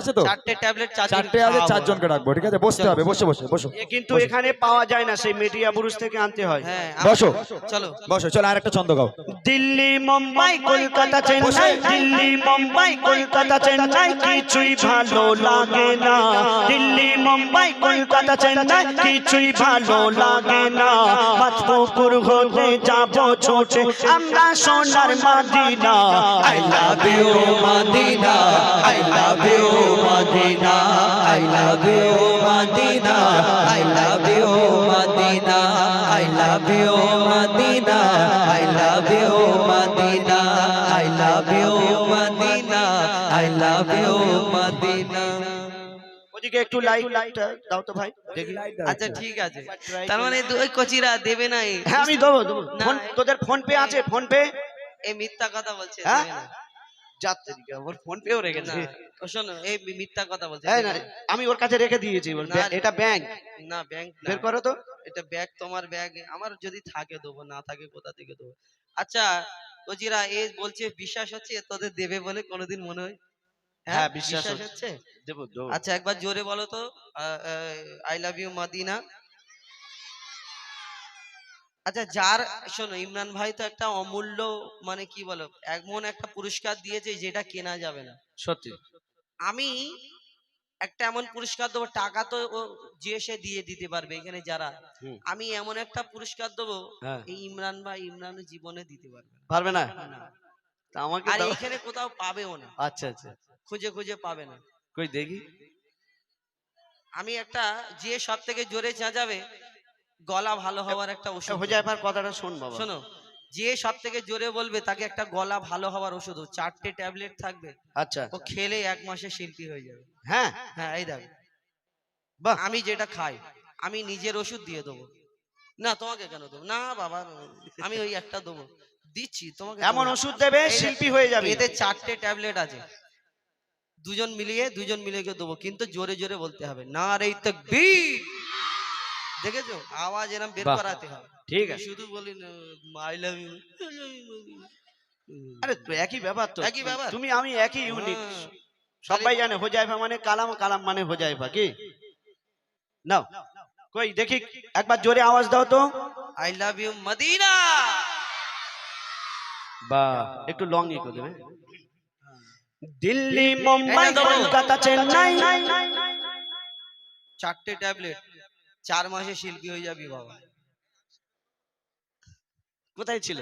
আছে তো? চারটে ট্যাবলেট চারটে আছে চারজনকে রাখব ঠিক আছে? বসতে হবে বসে বসে বসো। কিন্তু এখানে পাওয়া যায় না সেই মিডিয়া বুরুজ থেকে আনতে হয়। বসো। চলো। বসো চলো আর ছন্দ গাও। দিল্লি মুম্বাই কলকাতা চেন্নাই। দিল্লি মুম্বাই কলকাতা চেন্নাই কিছুই ভালো লাগে না। দিল্লি মুম্বাই কলকাতা চেন্নাই কিছুই ভালো লাগে না। বাজপুকুর হতে যাব ছোটে আমরা সোনার Madina. I love you Madina I love you Madina I love you Madina I love you Madina I love you Madina I love you Madina I love you Madina I love you Madina ওদিকে একটু like দাও তো ভাই আচ্ছা ঠিক আছে। তার মানে ওই কচিরা দেবে না এ। হ্যাঁ আমি দেবো দেবো। না, ফোন তোদের ফোন পে আছে? PhonePe? এই মিথ্যা কথা বলছে হ্যাঁ? দেবে না। যাচ্ছে দিকে ওর ফোন পেও রেখেছে না, শোনো এই মিথ্যা কথা বলছে। হ্যাঁ না না। আমি ওর কাছে রেখে দিয়েছি ওর না, ব্যাগ- এটা ব্যাংক। না ব্যাংক বের করো তো। এটা ব্যাগ তোমার ব্যাগ আমার যদি থাকে দেবো না থাকে কোথা থেকে দেবো? আচ্ছা এ বলছে বিশ্বাস হচ্ছে তোদের দেবে বলে কোনোদিন মনে হয়? হ্যাঁ, বিশ্বাস হচ্ছে। আচ্ছা একবার জোরে বলো তো আই লাভ ইউ মাদিনা। আচ্ছা যার শোনো ইমরান ভাই তো একটা অমূল্য মানে কি বলো এমন একটা পুরস্কার দিয়েছে যেটা কেনা যাবে না। সত্যি। আমি একটা এমন পুরস্কার দেবো টাকা তো যে সে দিয়ে দিতে পারবে এখানে যারা আমি এমন একটা পুরস্কার দেবো হ্যাঁ। এই ইমরান ভাই ইমরান জীবনে দিতে পারবে পারবে না? আমাকে আর এখানে কোথাও পাবেও না। আচ্ছা আচ্ছা। খুঁজে খুঁজে পাবে না। কই দেখি। আমি একটা যে সব থেকে জোরে চেঁচাবে গলা ভালো হওয়ার একটা ওষুধ। হোজাইফার কথাটা শোন বাবা। শোনো যে সব থেকে জোরে বলবে তাকে একটা গলা ভালো হওয়ার ওষুধ চারটে ট্যাবলেট থাকবে আচ্ছা। ও খেলে এক মাসে শিল্পী হয়ে যাবে। হ্যাঁ? হ্যাঁ এই দেখ। বাহ। আমি যেটা খাই আমি নিজের ওষুধ দিয়ে দেবো। না তোমাকে কেন দেবো? না বাবা আমি ওই একটা দেবো। দিচ্ছি তোমাকে এমন ওষুধ দেবে শিল্পী হয়ে যাবে। এতে চারটে ট্যাবলেট আছে। দুজন মিলিয়ে দুজন মিলিয়ে দেবো। কিন্তু জোরে জোরে বলতে হবে না রে তকবীর দেখেছ? আওয়াজ এরম বের করাতে হবে। ঠিক আছে। শুধু বলি আই লাভ ইউ আরে তো একই ব্যাপার তো। একই ব্যাপার? তুমি আমি একই ইউনিট। সবাই জানে হোজাইফা মানে কালাম কালাম মানে হোজাইফা কি? নাও। কই দেখি একবার জোরে আওয়াজ দাও তো। I love you Madina! বা একটু লং ই করে দেবে। দিল্লি মুম্বাই কলকাতা চেন্নাই। চারটে ট্যাবলেট চার মাসে শিল্পী হয়ে যাবি বাবা। কোথায় ছিল?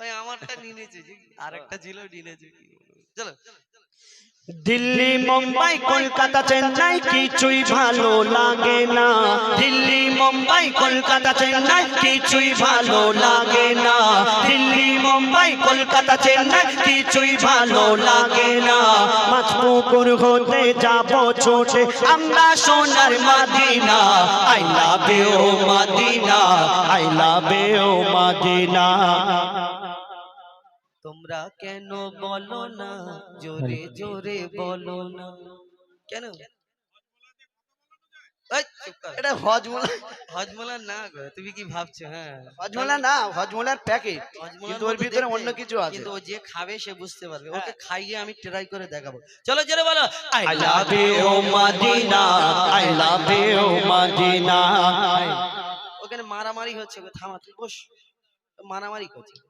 ওই আমারটা নিনেছে নিয়েছে আর একটা ছিল নিনেছে নিয়েছে চলো। দিল্লি মুম্বাই কলকাতা চেন্নাই কিছুই ভালো লাগে না। দিল্লি মুম্বাই কলকাতা চেন্নাই কিছুই ভালো লাগে না। মুম্বাই কলকাতা, চেন্নাই, কিছুই ভালো লাগে না। মাছপুকুর হতে যাব ছোটে আমরা সোনার Madina. I love you, Madina, I love you, Madina. তোমরা কেন বলো না, জোরে জোরে বলো না। কেন। এটা হজমোলা হজমোলা না গো তুমি কি ভাবছ হ্যাঁ? হজমোলা না হজমোলার প্যাকেট। কিন্তু ওর ভিতরে অন্য কিছু আছে। কিন্তু ও যে খাবে সে বুঝতে পারবে। হ্যাঁ। ওকে খাইয়ে আমি ট্রাই করে দেখাবো। চলো জোরে বলো। I love you, Madina. I love you, Madina. ওখানে মারামারি হচ্ছে গো, থামা তুই বস। মারামারি করছে।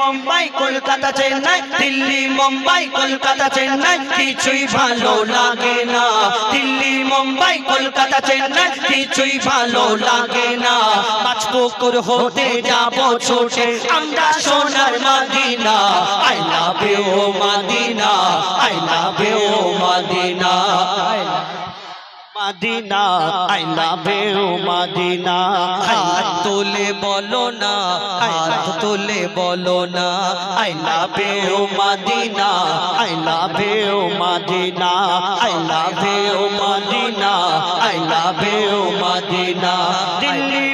মুম্বাই, কলকাতা, চেন্নাই। দিল্লি, মুম্বাই, কলকাতা, চেন্নাই। কিছুই ভালো লাগে না। দিল্লি, মুম্বাই, কলকাতা, চেন্নাই। কিছুই ভালো লাগে না। পাঁচপুকুর হতে যাব ছোটে। আমরা সোনার Madina. I love you Madina. I love you Madina. Madina I love you Madina. হাত তোলে বলো না হাত তোলে বলো না। I love you Madina I love you Madina. I love you Madina I love you Madina. Delhi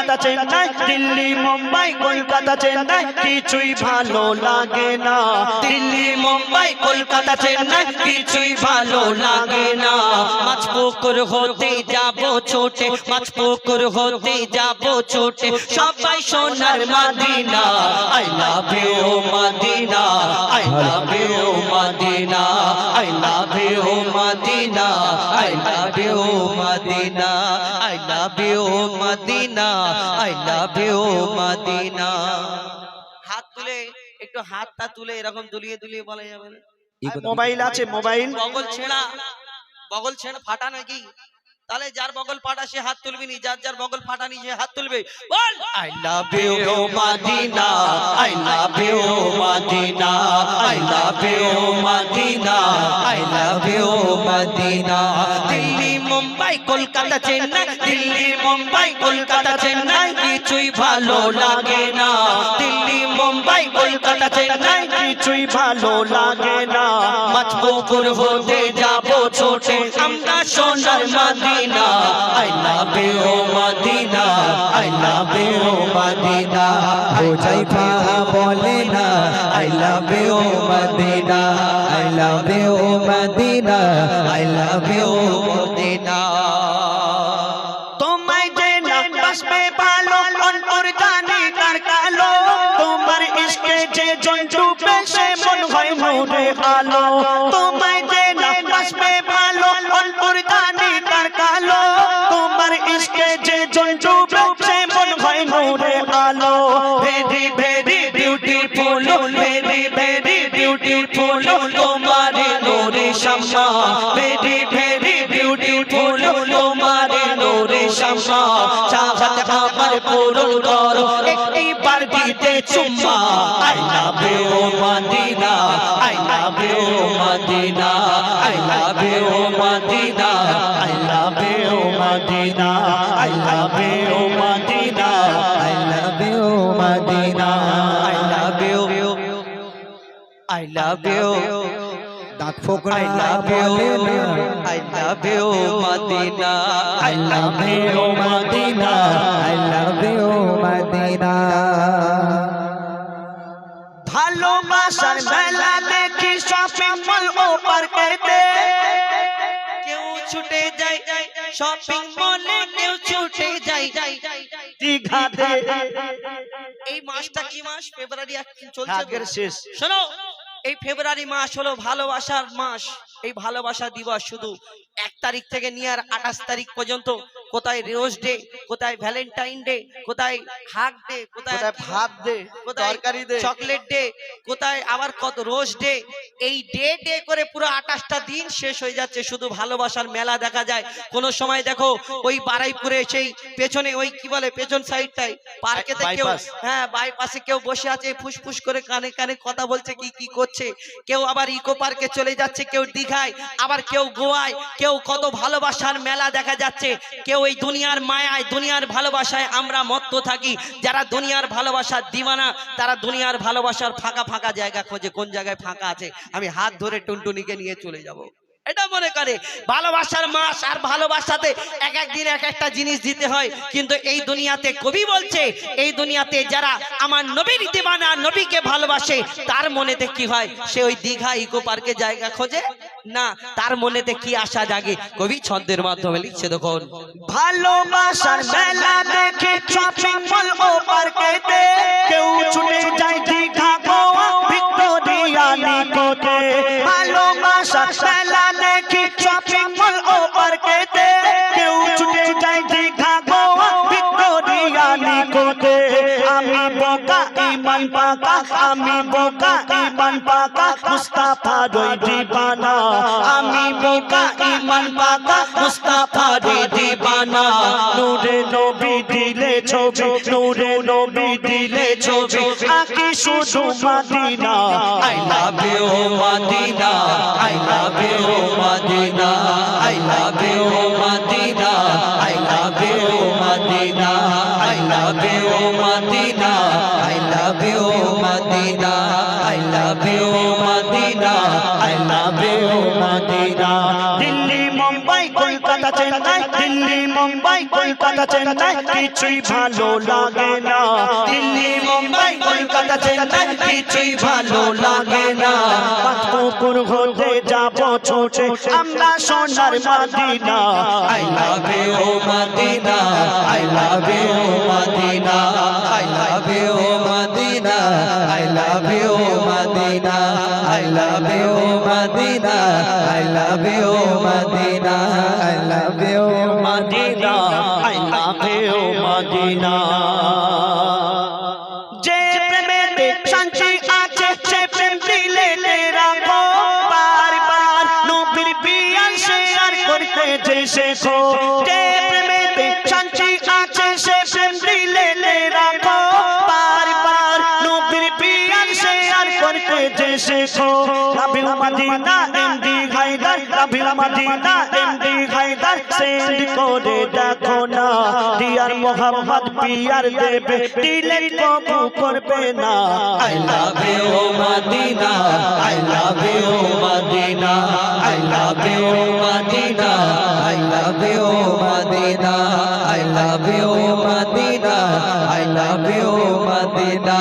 Kolkata Chennai, Delhi, Mumbai, Kolkata Chennai, কিছুই ভালো লাগে না। দিল্লি, মুম্বাই, কলকাতা চেন্নাই, কিছুই ভালো লাগে না। মাছ পুকুর হতে যাব ছোটে মাছ পুকুর হতে যাব ছোটে। সবাই সোনার Madina I love you Madina I love you Madina I love you Madina I love you Madina I love you Madina I love you Madina. হাত তুলে একটু হাতটা তুলে এরকম দুলিয়ে দুলিয়ে বলা যাবে না। মোবাইল আছে মোবাইল। বগল ছেঁড়া বগল ছেঁড়া ফাটা নাকি? তাহলে যার বগল ফাটা সে হাত তুলবি নি যার যার বগল ফাটা নি সে হাত তুলবে। বল। I love you Madina I love you Madina I love you Madina I love you Madina Mumbai, Kolkata, Chennai, Delhi, Mumbai, Kolkata, Chennai, কিছুই ভালো লাগে না। দিল্লি, মুম্বাই, কলকাতা, চেন্নাই, কিছুই ভালো লাগে না। পুকুর হতে যাব ছোটে, আমরা সোনার Madina. I love you Madina I love you Madina. Huzaifa বলে না I love you Madina. I love you Madina I love you Madina তোমায় যে না বাসবে ভালো, অন্তর জানি কার কালো। তোমার ইশকে যে জন্টু পেশে মন হয় মোরে আলো। তোমায় যে না বাসবে ভালো, অন্তর জানি কার কালো। তোমার ইশকে যে জন্টু পেশে মন হয় মোরে আলো। Very very beautiful very very beautiful তোমার নোরে শামা। ভেরি শামা চাহত আমার পূরণ করো একটি বার দিতে চুম্মা I love you Madina I love you Madina I love you Madina I love you Madina I love you Madina I love you Madina I love you I love you I love you. I love you, Madina. I love you Madina. I love you Madina. ভালোবাসার মেলা দেখি shopping mall ও পার্কেতে কেউ ছুটে যায় shopping মলে কেউ ছুটে যায়। দীঘাতে। এই মাসটা কি মাস? ফেব্রুয়ারি চলছে? শেষ। শোনো এই ফেব্রুয়ারি মাস হলো ভালোবাসার মাস। এই ভালোবাসা দিবস শুধু এক তারিখ থেকে নিয়ে আর আঠাশ তারিখ পর্যন্ত। কোথায় রোজ ডে কোথায় ভ্যালেন্টাইন ডে কোথায় হাগ ডে কোথায় ভাত দে কোথায় তরকারি চকলেট ডে কোথায় আবার কত রোজ ডে। এই ডে ডে করে পুরো আঠাশটা দিন শেষ হয়ে যাচ্ছে শুধু ভালোবাসার মেলা দেখা যায়। কোন সময় দেখো ওই বারাইপুরে সেই পেছনে ওই কি বলে পেছন সাইডটাই পার্কেতে কেউ হ্যাঁ বাইপাসে কেউ বসে আছে ফুসফুস করে কানে কানে কথা বলছে কি কি করছে। কেউ আবার ইকো পার্কে চলে যাচ্ছে কেউ দীঘায় আবার কেউ গোয়ায়, কেউ কত ভালোবাসার মেলা দেখা যাচ্ছে, কেউ এই দুনিয়ার মায়ায়, দুনিয়ার ভালোবাসায় আমরা মত্ত থাকি, যারা দুনিয়ার ভালোবাসার দিবানা, তারা দুনিয়ার ভালোবাসার ফাঁকা ফাঁকা জায়গা খোঁজে, কোন জায়গায় ফাঁকা আছে? আমি হাত ধরে টুনটুনিকে নিয়ে চলে যাব। এটা মনে করে, ভালোবাসার মাস আর ভালোবাসাতে এক এক দিন এক একটা জিনিস দিতে হয়। কিন্তু এই দুনিয়াতে কবি বলছে, এই দুনিয়াতে যারা আমার নবীর দিবানা নবীকে ভালোবাসে, তার মনেতে কি হয়? সে ওই দীঘা ইকো পার্কে জায়গা খোঁজে? না, তার মনেতে কি আশা জাগে? কবি ছন্দের মাধ্যমে লিখছে দেখুন, ভালোবাসার মেলা দেখে ও পার্কেতে কেউ ছুটে যায় দীঘা। পাকা আমি বোকা ইমান পাকা মুস্তাফা রই দিবানা আমি বোকা ইমান পাকা মুস্তাফা রই দিবানা নূরে নবী দিলে ছবি নূরে নবী দিলে ছবি। আকি শুধু Madina. I love you, Madina. I love you, Chennai, Delhi, Mumbai, Kolkata Chennai, কিছুই ভালো লাগে না। দিল্লি, মুম্বাই, কলকাতা চেন্নাই, কিছুই ভালো লাগে না। কুকুর হতে যাব ছোটে, আমরা সোনার Madina. I love you Madina. I love you Madina. I love you Madina. I love you Madina. I love you Madina. I love you Madina. I Madina I love Madina. যে প্রেমেতে শান্তি আছে, সে প্রেম দিলে রাখো বারবার। নবীর পিয়ার শেয়ার করতে যে শেখো, যে প্রেমেতে শেখো রাবিল Madina MD Haidar রাবিল Madina MD Haidar send করে দেখো না। ডিয়ার মোহাম্মদ পিয়ার দেবে, দিলে কবু করবে না। I love you Madina, I love you Madina, I love you Madina, I love you Madina, I love you Madina. I love you, Madina.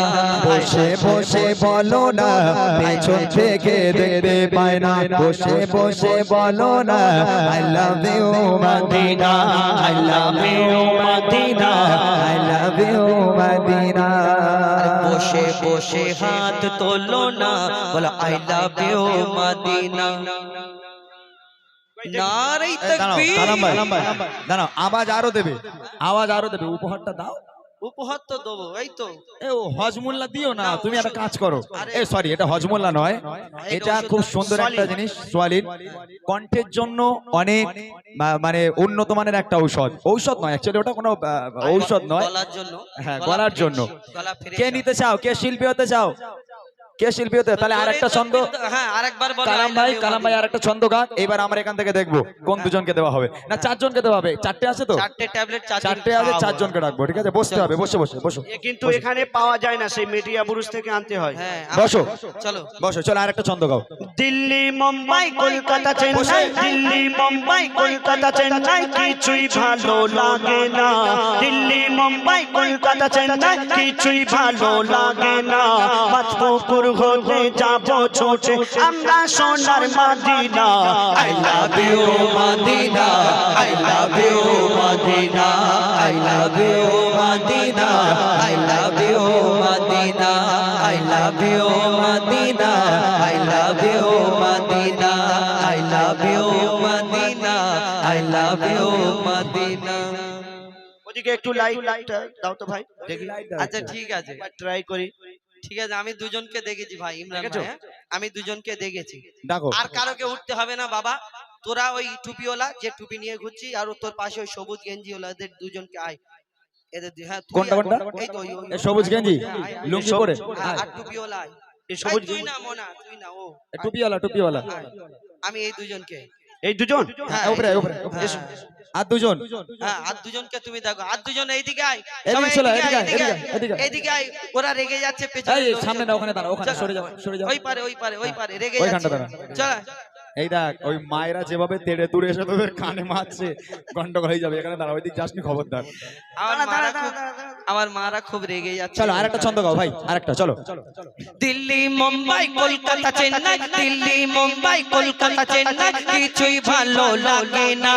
বসে বসে বলো না পেছন থেকে দেখতে পায় না বসে বসে বলো না I love you, Madina. I love you, Madina. I love you, Madina. বসে বসে হাত তোলো না বলো আই লাভ ইউ মদিনা নারী দাঁড়াও আওয়াজ আরও দেবে আওয়াজ আরও দেবে উপহারটা দাও উপহার তো দেবো এই তো। এ ও হজমুল্লা দিও না তুমি একটা কাজ করো। এ সরি এটা হজমুল্লা নয়। এটা খুব সুন্দর একটা জিনিস সোয়ালিন কণ্ঠের জন্য অনেক মানে উন্নত মানের একটা ঔষধ। ঔষধ নয় অ্যাকচুয়ালি ওটা কোনো ঔষধ নয়। গলার জন্য। হ্যাঁ, গলার জন্য। কে নিতে চাও? কে শিল্পী হতে চাও? কে শিল্পী হতে তাহলে আরেকটা ছন্দ। হ্যাঁ আরেকবার কালাম ভাই কালাম ভাই। আরেকটা ছন্দ গান। এবার আমরা এখান থেকে দেখব কোন দুজনকে দেওয়া হবে। না চারজনকে দেওয়া হবে। চারটে আছে তো? চারটে ট্যাবলেট চারটে আছে চারজনকে রাখব ঠিক আছে? বসতে হবে বসে বসে বসো। কিন্তু এখানে পাওয়া যায় না সেই মিডিয়া বুরুজ থেকে আনতে হয়। হ্যাঁ বসো। চলো। বসো চলো আরেকটা ছন্দ গাও। দিল্লি মুম্বাই কলকাতা চেন্নাই। দিল্লি মুম্বাই কলকাতা চেন্নাই। কিছুই ভালো লাগে না। দিল্লি মুম্বাই কলকাতা চেন্নাই। কিছুই ভালো লাগে না। পাঁচপুকুর হতে যাব ছোটে আমরা সোনার Madina I love you, Madina. I love you, Madina. I love you, Madina. I love you, Madina. I love you, Madina. I love you, Madina. I love you, Madina. I love you, Madina. ওদিকে একটু light দাও তো ভাই আচ্ছা ঠিক আছে try করি ঠিক আছে আমি দুজনকে দেখেছি ভাই ইমরান ভাই হ্যাঁ? আমি দুজনকে দেখেছি ডাকো আর কারোকে উঠতে হবে না বাবা তোরা ওই টুপিওয়ালা যে টুপি নিয়ে ঘুরছি আর ও তোর পাশে ওই সবুজ গেঞ্জি ওলা এদের দুজনকে আয় এদের হ্যাঁ তুই কোনটা, আয়। কোনটা? এই তো ওই- ওই- এ সবুজ গেঞ্জি আয়, আয়। লুঙ্গি পরে হ্যাঁ, আর টুপিওয়ালা আয়। এই এই সবুজ তুই না মোনা তুই না ও টুপিওয়ালা টুপিওয়ালা আয়। আমি এই দুজনকে এই দুজন হ্যাঁ, উপরে এই- উপরে উপরে। হ্যাঁ, এসো। আর দুজন হ্যাঁ আর দুজনকে তুমি দেখো আর দুজন এইদিকে আয় এদিকে চলো, এইদিকে আয়, এদিকে এদিকে আয়। আয়। এইদিকে আয় ওরা রেগে যাচ্ছে পেছনে এই সামনে। না ওখানে দাঁড়া ওখানে সরে যাও সরে যাও ওই পারে ওই পারে ওই পারে রেগে যাচ্ছে দাঁড়া। চল এই দেখ ওই মায়েরা যেভাবে তেড়ে দূরে এসে তোদের কানে মারছে গন্ডগোল হয়ে যাবে। এখানে যাসনি খবরদার। আমার মারা খুব আমার মারা খুব রেগে যাচ্ছে। চলো আরেকটা ছন্দ গাও ভাই আরেকটা চলো। দিল্লি মুম্বাই কলকাতা চেন্নাই দিল্লি মুম্বাই কলকাতা চেন্নাই কিছুই ভালো লাগে না।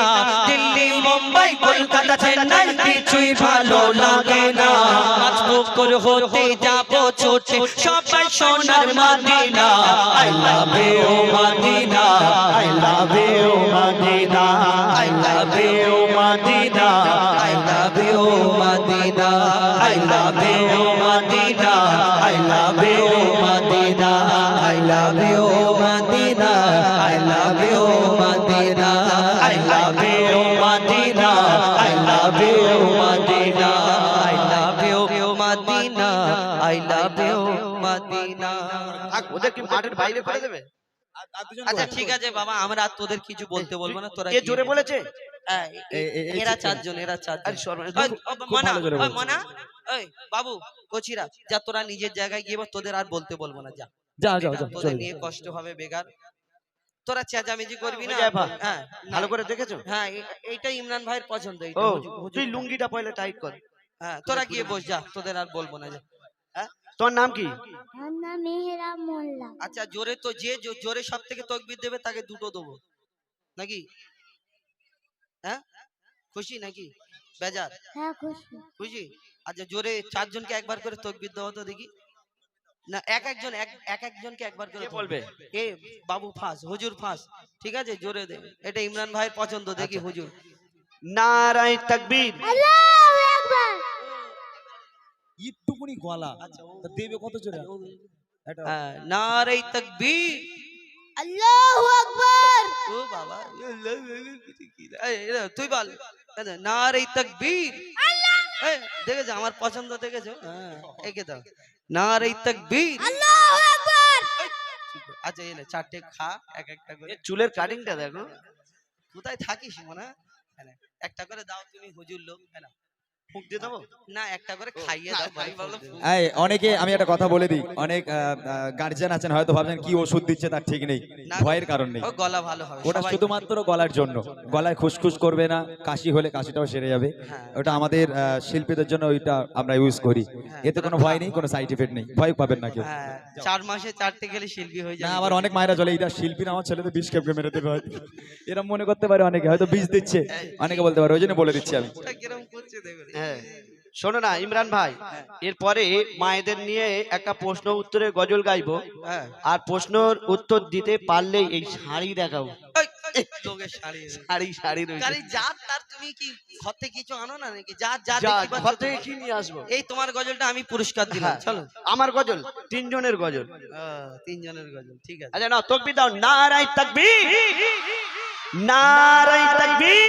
দিল্লি মুম্বাই কলকাতা চেন্নাই কিছুই ভালো লাগে না। হতে যাব ছোটে সবাই সোনার Madina. love you Madina I love you Madina I love you Madina I love you Madina I love you Madina I love you Madina I love you Madina I love you Madina I love you Madina I love you Madina I love you Madina I love you Madina ওদের কি মাঠের বাইরে করে দেবে আচ্ছা ঠিক আছে বাবা আমরা আর তোদের কিছু বলতে বলব না তোরা কে জোরে বলেছে? হ্যাঁ, এরা যে- চারজন এরা চারজন। মনা। মনা ওই বাবু কোচিরা যা তোরা নিজের জায়গায় গিয়ে তোদের আর বলতে বলব না যা। যাও যাও যাও তোদের নিয়ে কষ্ট হবে বেকার। তোরা চেঁচামেচি করবি না? হ্যাঁ ভালো করে দেখেছ? হ্যাঁ এ- এইটাই ইমরান ভাইয়ের পছন্দ এইটা। তুই লুঙ্গিটা পয়লা টাইট কর। হ্যাঁ তোরা গিয়ে বস যা তোদের আর বলব না যা। তোর নাম কি? আমার নাম মেহেরা মোল্লা। আচ্ছা জোরে তো যে জোরে সব থেকে তকবির দেবে তাকে দুটো দেবো। নাকি? হ্যাঁ? খুশি নাকি? বেজার। হ্যাঁ খুশি। খুশি? আচ্ছা জোরে চারজনকে একবার করে তকবির দেওয়া তো দেখি। না এক একজন এক এক একজনকে একবার করে বলবে? এ বাবু ফাঁস হুজুর ফাঁস। ঠিক আছে জোরে দেবে এটা ইমরান ভাইয়ের পছন্দ দেখি আচ্ছা। হুজুর। নারাই তাকবীর। আল্লাহু আকবার। একটুকুনি গলা। আচ্ছা তা দেবে কত জোরে? একটা হ্যাঁ, নারে তকবীর। আল্লাহু আকবার। ও বাবা তুই বল। নারে তকবীর। এই, দেখেছ? আমার পছন্দ দেখেছ? হ্যাঁ। একে দাও। নারে তকবীর। আল্লাহু আকবার। আচ্ছা এলে চারটে খা এক একটা করে। চুলের কাটিংটা দেখো। কোথায় থাকিস মনে একটা করে দাও তুমি হুজুর লোক হ্যাঁ না। ফুক দিয়ে দেবো? না একটা করে খাইয়ে দাও ভাই বলো। এই অনেকে আমি একটা কথা বলে দিই অনেক গার্জিয়ান আছেন হয়তো ভাবছেন কি ওষুধ দিচ্ছে তার ঠিক নেই। ভয়ের কারণ নেই। গলা ভালো হবে ওটা শুধুমাত্র গলার জন্য। গলায় খুসখুস করবে না কাশি হলে কাশিটাও সেরে যাবে। হ্যাঁ। ওটা আমাদের আহ, শিল্পীদের জন্য ওইটা আমরা ইউজ করি। হ্যাঁ, এতে কোনো ভয় নেই কোনো সাইড এফেক্ট নেই। ভয় পাবেন না কেউ। হ্যাঁ চার মাসে চারটে গেলে শিল্পী হয়ে না যাবে। আবার অনেক মায়েরা চলে এটা শিল্পী না আমার ছেলেদের বিষ খেপকে মেরে দেবে? হয়তো। এরকম মনে করতে পারে অনেকে হয়তো বিষ দিচ্ছে। অনেকে বলতে পারে ওই জন্য বলে দিচ্ছি আমি। দেখো হ্যাঁ। শোনো না ইমরান ভাই এরপরে মায়েদের নিয়ে একটা প্রশ্ন উত্তরের গজল গাইবো হ্যাঁ। আর প্রশ্নর উত্তর দিতে পারলেই এই শাড়ি দেখাবো এই, এই, শাড়ি শাড়ি শাড়ি যার তার তুমি কি ঘর থেকে কিছু আনো না নাকি? যা যা যা দেখতে পাচ্ছ ঘর থেকে কি নিয়ে আসব? এই তোমার গজলটা আমি পুরস্কার দিলাম হ্যাঁ। চলো। আমার গজল তিনজনের গজল। তিনজনের গজল ঠিক আছে। আচ্ছা না তকবি দাও নারাই তাকবীর। নারাই তাকবীর।